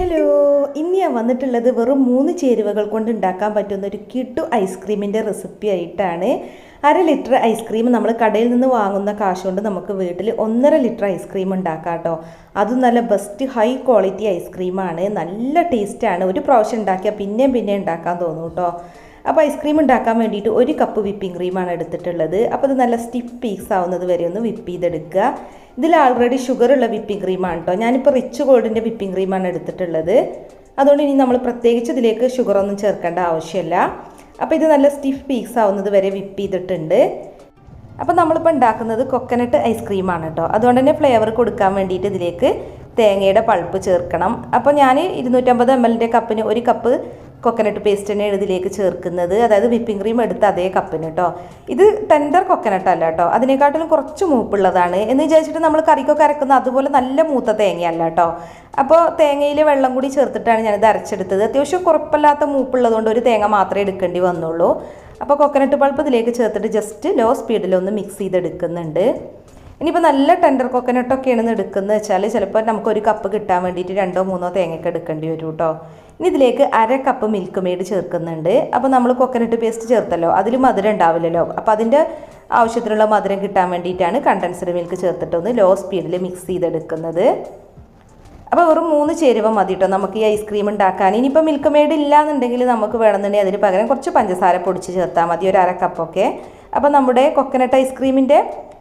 Hello ഇന്ന് ഞാൻ വന്നിട്ടുള്ളത് വെറും മൂന്ന് ചേരുവകൾ കൊണ്ട് ഉണ്ടാക്കാൻ പറ്റുന്ന ഒരു കിട്ടു ഐസ്ക്രീമിന്റെ റെസിപ്പി ആയിട്ടാണ്. അര ലിറ്റർ ഐസ്ക്രീം നമ്മൾ കടയിൽ നിന്ന് വാങ്ങുന്ന കാശ് കൊണ്ട് നമുക്ക് വീട്ടിൽ ഒന്നര ലിറ്റർ ഐസ്ക്രീം ഉണ്ടാക്കാം കേട്ടോ. അതും നല്ല ബെസ്റ്റ് ഹൈ ക്വാളിറ്റി ഐസ്ക്രീമാണ് നല്ല ടേസ്റ്റാണ് ഒരു പ്രാവശ്യം ഉണ്ടാക്കിയാൽ പിന്നെയും പിന്നെയും ഉണ്ടാക്കാൻ തോന്നും കേട്ടോ. അപ്പോൾ ഐസ്ക്രീം ഉണ്ടാക്കാൻ വേണ്ടിയിട്ട് ഒരു കപ്പ് വിപ്പിംഗ് ക്രീമാണ് എടുത്തിട്ടുള്ളത്. അപ്പോൾ അത് നല്ല സ്റ്റിഫ് പീസ് ആവുന്നത് വരെ ഒന്ന് വിപ്പ് ചെയ്തെടുക്കുക. ഇതിൽ ആൾറെഡി ഷുഗർ ഉള്ള വിപ്പിംഗ് ക്രീമാണ് കേട്ടോ ഞാനിപ്പോൾ റിച്ച് ഗോൾഡിന്റെ വിപ്പിംഗ് ക്രീമാണ് എടുത്തിട്ടുള്ളത്. അതുകൊണ്ട് ഇനി നമ്മൾ പ്രത്യേകിച്ച് ഇതിലേക്ക് ഷുഗർ ഒന്നും ചേർക്കേണ്ട ആവശ്യമില്ല. അപ്പോൾ ഇത് നല്ല സ്റ്റിഫ് പീസ് ആവുന്നത് വരെ വിപ്പ് ചെയ്തിട്ടുണ്ട്. അപ്പോൾ നമ്മളിപ്പോൾ ഉണ്ടാക്കുന്നത് കൊക്കനട്ട് ഐസ്ക്രീമാണ് കേട്ടോ അതുകൊണ്ട് തന്നെ ഫ്ലേവർ കൊടുക്കാൻ വേണ്ടിയിട്ട് ഇതിലേക്ക് തേങ്ങയുടെ പൾപ്പ് ചേർക്കണം. അപ്പോൾ ഞാൻ ഇരുന്നൂറ്റമ്പത് എം എല്ലിന്റെ കപ്പിന് ഒരു കപ്പ് കൊക്കനട്ട് പേസ്റ്റ് തന്നെയാണ് ഇതിലേക്ക് ചേർക്കുന്നത്. അതായത് വിപ്പിംഗ് ക്രീം എടുത്ത അതേ കപ്പിന് കേട്ടോ ഇത് ടെൻഡർ കൊക്കനട്ട് അല്ല കേട്ടോ അതിനെക്കാട്ടിലും കുറച്ച് മൂപ്പുള്ളതാണ്. എന്ന് വിചാരിച്ചിട്ട് നമ്മൾ കറിക്കൊക്കെ അരക്കുന്ന അതുപോലെ നല്ല മൂത്ത തേങ്ങയല്ല കേട്ടോ അപ്പോൾ തേങ്ങയിൽ വെള്ളം കൂടി ചേർത്തിട്ടാണ് ഞാനിത് അരച്ചെടുത്തത്. അത്യാവശ്യം കുഴപ്പമില്ലാത്ത മൂപ്പുള്ളതുകൊണ്ട് ഒരു തേങ്ങ മാത്രമേ എടുക്കേണ്ടി വന്നുള്ളൂ. അപ്പോൾ കൊക്കനട്ട് പൾപ്പ് ഇതിലേക്ക് ചേർത്തിട്ട് ജസ്റ്റ് ലോ സ്പീഡിലൊന്ന് മിക്സ് ചെയ്തെടുക്കുന്നുണ്ട്. ഇനിയിപ്പോൾ നല്ല ടെൻഡർ കൊക്കനട്ടൊക്കെയാണ് എടുക്കുന്നത് വെച്ചാൽ ചിലപ്പോൾ നമുക്ക് ഒരു കപ്പ് കിട്ടാൻ വേണ്ടിയിട്ട് രണ്ടോ മൂന്നോ തേങ്ങയൊക്കെ എടുക്കേണ്ടി വരും കേട്ടോ ഇനി ഇതിലേക്ക് അര കപ്പ് മിൽക്ക് മെയ്ഡ് ചേർക്കുന്നുണ്ട്. അപ്പോൾ നമ്മൾ കൊക്കനട്ട് പേസ്റ്റ് ചേർത്തല്ലോ. അതിൽ മധുരം ഉണ്ടാവില്ലല്ലോ. അപ്പോൾ അതിന്റെ ആവശ്യത്തിനുള്ള മധുരം കിട്ടാൻ വേണ്ടിയിട്ടാണ് കണ്ടൻസ്ഡ് മിൽക്ക് ചേർത്തിട്ടൊന്ന് ലോ സ്പീഡിൽ മിക്സ് ചെയ്തെടുക്കുന്നത്. അപ്പോൾ വെറും മൂന്ന് ചേരുവ മതി കേട്ടോ നമുക്ക് ഈ ഐസ്ക്രീം ഉണ്ടാക്കാൻ. ഇനിയിപ്പോൾ മിൽക്ക് മെയ്ഡ് ഇല്ല എന്നുണ്ടെങ്കിൽ നമുക്ക് വേണമെന്നുണ്ടെങ്കിൽ അതിന് പകരം കുറച്ച് പഞ്ചസാര പൊടിച്ച് ചേർത്താൽ മതി. ഒരു അര കപ്പൊക്കെ അപ്പോൾ നമ്മുടെ കൊക്കനട്ട് ഐസ്ക്രീമിന്റെ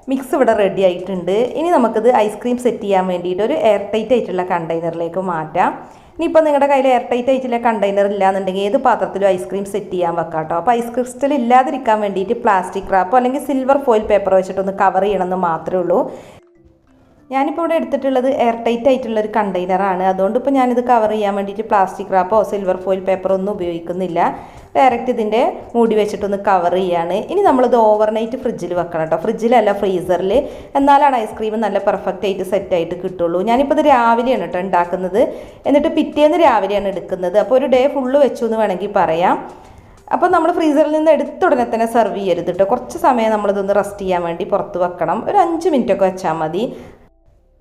മിക്സ് ഇവിടെ റെഡി ആയിട്ടുണ്ട് ഇനി നമുക്കിത് ഐസ്ക്രീം സെറ്റ് ചെയ്യാൻ വേണ്ടിയിട്ട് ഒരു എയർ ടൈറ്റ് ആയിട്ടുള്ള കണ്ടെയ്നറിലേക്ക് മാറ്റാം. ഇനിയിപ്പോൾ നിങ്ങളുടെ കയ്യിൽ എയർ ടൈറ്റ് ആയിട്ടുള്ള കണ്ടെയ്നർ ഇല്ലാന്നുണ്ടെങ്കിൽ ഏത് പാത്രത്തിലും ഐസ്ക്രീം സെറ്റ് ചെയ്യാൻ വെക്കാം കേട്ടോ അപ്പോൾ ഐസ് ക്രിസ്റ്റൽ ഇല്ലാതിരിക്കാൻ വേണ്ടിയിട്ട് പ്ലാസ്റ്റിക് റാപ്പോ അല്ലെങ്കിൽ സിൽവർ ഫോയിൽ പേപ്പർ വെച്ചിട്ടൊന്ന് കവർ ചെയ്യണമെന്ന് മാത്രമേ ഉള്ളൂ. ഞാനിപ്പോൾ ഇവിടെ എടുത്തിട്ടുള്ളത് എയർ ടൈറ്റ് ആയിട്ടുള്ള ഒരു കണ്ടെയ്നറാണ് അതുകൊണ്ട് ഇപ്പോൾ ഞാനിത് കവർ ചെയ്യാൻ വേണ്ടിയിട്ട് പ്ലാസ്റ്റിക് റാപ്പോ സിൽവർ ഫോയിൽ പേപ്പറോ ഒന്നും ഉപയോഗിക്കുന്നില്ല. ഡയറക്റ്റ് ഇതിന്റെ മൂടി വെച്ചിട്ടൊന്ന് കവർ ചെയ്യാണ്. ഇനി നമ്മളിത് ഓവർനൈറ്റ് ഫ്രിഡ്ജിൽ വെക്കണം കേട്ടോ ഫ്രിഡ്ജിലല്ല ഫ്രീസറിൽ എന്നാലാണ് ഐസ്ക്രീം നല്ല പെർഫെക്റ്റ് ആയിട്ട് സെറ്റ് ആയിട്ട് കിട്ടുള്ളൂ. ഞാനിപ്പോൾ ഇത് രാവിലെയാണ് കേട്ടോ ഉണ്ടാക്കുന്നത് എന്നിട്ട് പിറ്റേന്ന് രാവിലെയാണ് എടുക്കുന്നത്. അപ്പോൾ ഒരു ഡേ ഫുള്ള് വെച്ചു എന്ന് വേണമെങ്കിൽ പറയാം. അപ്പോൾ നമ്മൾ ഫ്രീസറിൽ നിന്ന് എടുത്ത ഉടനെ തന്നെ സെർവ് ചെയ്യരുത് കേട്ടോ കുറച്ച് സമയം നമ്മളിതൊന്ന് റെസ്റ്റ് ചെയ്യാൻ വേണ്ടി പുറത്ത് വെക്കണം. ഒരു അഞ്ച് മിനിറ്റൊക്കെ വെച്ചാൽ മതി.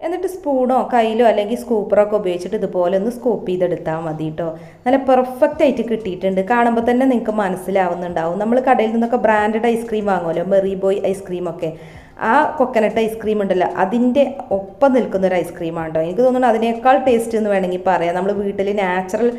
എന്നിട്ട് സ്പൂണോ കയ്യിലോ അല്ലെങ്കിൽ സ്കൂപ്പറോ ഒക്കെ ഉപയോഗിച്ചിട്ട് ഇതുപോലെ ഒന്ന് സ്കൂപ്പ് ചെയ്തെടുത്താൽ മതി കേട്ടോ നല്ല പെർഫെക്റ്റ് ആയിട്ട് കിട്ടിയിട്ടുണ്ട്. കാണുമ്പോൾ തന്നെ നിങ്ങൾക്ക് മനസ്സിലാവുന്നുണ്ടാവും. നമ്മൾ കടയിൽ നിന്നൊക്കെ ബ്രാൻഡഡ് ഐസ്ക്രീം വാങ്ങുമല്ലോ മെറി ബോയ് ഐസ്ക്രീം ഒക്കെ. ആ കൊക്കനട്ട് ഐസ്ക്രീം ഉണ്ടല്ലോ അതിന്റെ ഒപ്പം നിൽക്കുന്ന ഒരു ഐസ്ക്രീമാണ് കേട്ടോ എനിക്ക് തോന്നുന്നു അതിനേക്കാൾ ടേസ്റ്റ് എന്ന് വേണമെങ്കിൽ പറയാം. നമ്മൾ വീട്ടിൽ നാച്ചുറൽ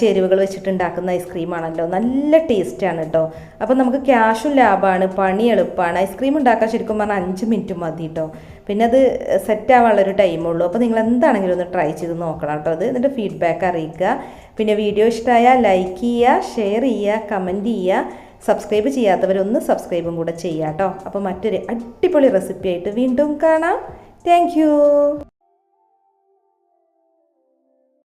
ചേരുവകൾ വെച്ചിട്ടുണ്ടാക്കുന്ന ഐസ്ക്രീമാണല്ലോ. നല്ല ടേസ്റ്റാണ് കേട്ടോ അപ്പോൾ നമുക്ക് ക്യാഷും ലാഭമാണ് പണി എളുപ്പമാണ് ഐസ്ക്രീം ഉണ്ടാക്കാൻ ശരിക്കും പറഞ്ഞാൽ അഞ്ച് മിനിറ്റ് മതി കേട്ടോ പിന്നെ അത് സെറ്റ് ആവാനുള്ളൊരു ടൈമുള്ളൂ അപ്പോൾ നിങ്ങൾ എന്താണെങ്കിലും ഒന്ന് ട്രൈ ചെയ്ത് നോക്കണം കേട്ടോ അത് എന്നിട്ട് ഫീഡ്ബാക്ക് അറിയിക്കുക. പിന്നെ വീഡിയോ ഇഷ്ടമായാൽ ലൈക്ക് ചെയ്യുക ഷെയർ ചെയ്യുക കമന്റ് ചെയ്യുക. സബ്സ്ക്രൈബ് ചെയ്യാത്തവരൊന്ന് സബ്സ്ക്രൈബും കൂടെ ചെയ്യാം കേട്ടോ അപ്പോൾ മറ്റൊരു അടിപൊളി റെസിപ്പി ആയിട്ട് വീണ്ടും കാണാം. താങ്ക്